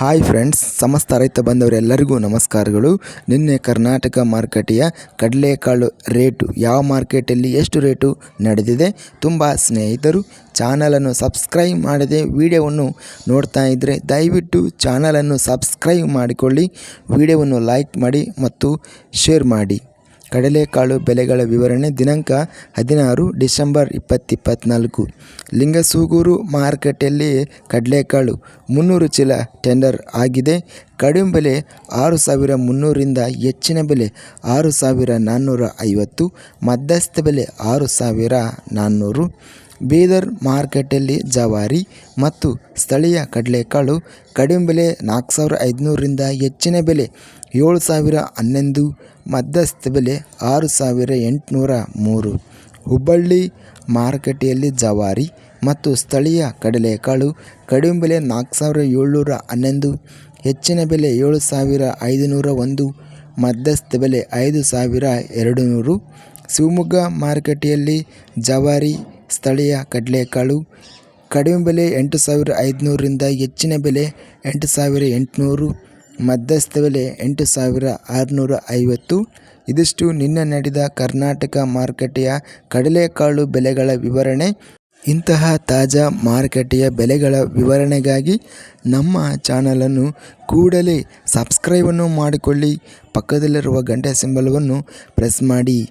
Hi friends, ಸಮಸ್ತ ರೈತ ಬಂದವರೆಲ್ಲರಿಗೂ ನಮಸ್ಕಾರಗಳು. ನಿನ್ನೆ ಕರ್ನಾಟಕ ಮಾರುಕಟ್ಟೆಯ ಕಡಲೆಕಾಳು ರೇಟು, ಯಾವ ಮಾರ್ಕೆಟಲ್ಲಿ ಎಷ್ಟು ರೇಟು ನಡೆದಿದೆ ತುಂಬ ಸ್ನೇಹಿತರು ಚಾನಲನ್ನು ಸಬ್ಸ್ಕ್ರೈಬ್ ಮಾಡದೆ ವಿಡಿಯೋವನ್ನು ನೋಡ್ತಾ ಇದ್ದರೆ ದಯವಿಟ್ಟು ಚಾನಲನ್ನು ಸಬ್ಸ್ಕ್ರೈಬ್ ಮಾಡಿಕೊಳ್ಳಿ, ವಿಡಿಯೋವನ್ನು ಲೈಕ್ ಮಾಡಿ ಮತ್ತು ಶೇರ್ ಮಾಡಿ. ಕಡಲೆಕಾಳು ಬೆಲೆಗಳ ವಿವರಣೆ ದಿನಾಂಕ ಹದಿನಾರು ಡಿಸೆಂಬರ್ ಇಪ್ಪತ್ತಿಪ್ಪತ್ನಾಲ್ಕು. ಲಿಂಗಸೂಗೂರು ಮಾರುಕಟ್ಟೆಯಲ್ಲಿ ಕಡಲೆಕಾಳು ಮುನ್ನೂರು ಚೀಲ ಟೆಂಡರ್ ಆಗಿದೆ. ಕಡಿಮೆ ಬೆಲೆ ಆರು ಸಾವಿರ ಮುನ್ನೂರಿಂದ ಹೆಚ್ಚಿನ ಬೆಲೆ ಆರು ಸಾವಿರ ನಾನ್ನೂರ ಐವತ್ತು, ಮಧ್ಯಸ್ಥ ಬೆಲೆ ಆರು ಸಾವಿರ ನಾನ್ನೂರು. ಬೀದರ್ ಮಾರುಕಟ್ಟೆಯಲ್ಲಿ ಜವಾರಿ ಮತ್ತು ಸ್ಥಳೀಯ ಕಡಲೆಕಾಳು ಕಡಿಮೆ ಬೆಲೆ ನಾಲ್ಕು ಸಾವಿರ ಐದುನೂರರಿಂದ ಹೆಚ್ಚಿನ ಬೆಲೆ ಏಳು ಸಾವಿರ ಹನ್ನೊಂದು ಮಧ್ಯಸ್ಥ ಬೆಲೆ ಆರು ಸಾವಿರ ಎಂಟುನೂರ ಮೂರು ಹುಬ್ಬಳ್ಳಿ ಮಾರುಕಟ್ಟೆಯಲ್ಲಿ ಜವಾರಿ ಮತ್ತು ಸ್ಥಳೀಯ ಕಡಲೆಕಾಳು ಕಡಿಮೆ ಬೆಲೆ ನಾಲ್ಕು ಸಾವಿರ ಏಳ್ನೂರ ಹನ್ನೊಂದು ಹೆಚ್ಚಿನ ಬೆಲೆ ಏಳು ಸಾವಿರ ಐದುನೂರ ಒಂದು ಮಧ್ಯಸ್ಥ ಬೆಲೆ ಐದು ಸಾವಿರ ಎರಡು ನೂರು ಶಿವಮೊಗ್ಗ ಮಾರುಕಟ್ಟೆಯಲ್ಲಿ ಜವಾರಿ ಸ್ಥಳೀಯ ಕಡಲೆಕಾಳು, ಕಡಿಮೆ ಬೆಲೆ ಎಂಟು ಸಾವಿರ ಐದುನೂರರಿಂದ ಹೆಚ್ಚಿನ ಬೆಲೆ ಎಂಟು ಸಾವಿರ ಎಂಟುನೂರು, ಮಧ್ಯಸ್ಥ ಬೆಲೆ ಎಂಟು ಸಾವಿರ ಆರುನೂರ ಐವತ್ತು. ಇದಿಷ್ಟು ನಿನ್ನೆ ನಡೆದ ಕರ್ನಾಟಕ ಮಾರುಕಟ್ಟೆಯ ಕಡಲೆಕಾಳು ಬೆಲೆಗಳ ವಿವರಣೆ. ಇಂತಹ ತಾಜಾ ಮಾರುಕಟ್ಟೆಯ ಬೆಲೆಗಳ ವಿವರಣೆಗಾಗಿ ನಮ್ಮ ಚಾನಲನ್ನು ಕೂಡಲೇ ಸಬ್ಸ್ಕ್ರೈಬನ್ನು ಮಾಡಿಕೊಳ್ಳಿ. ಪಕ್ಕದಲ್ಲಿರುವ ಗಂಟೆ ಸಿಂಬಲವನ್ನು ಪ್ರೆಸ್ ಮಾಡಿ.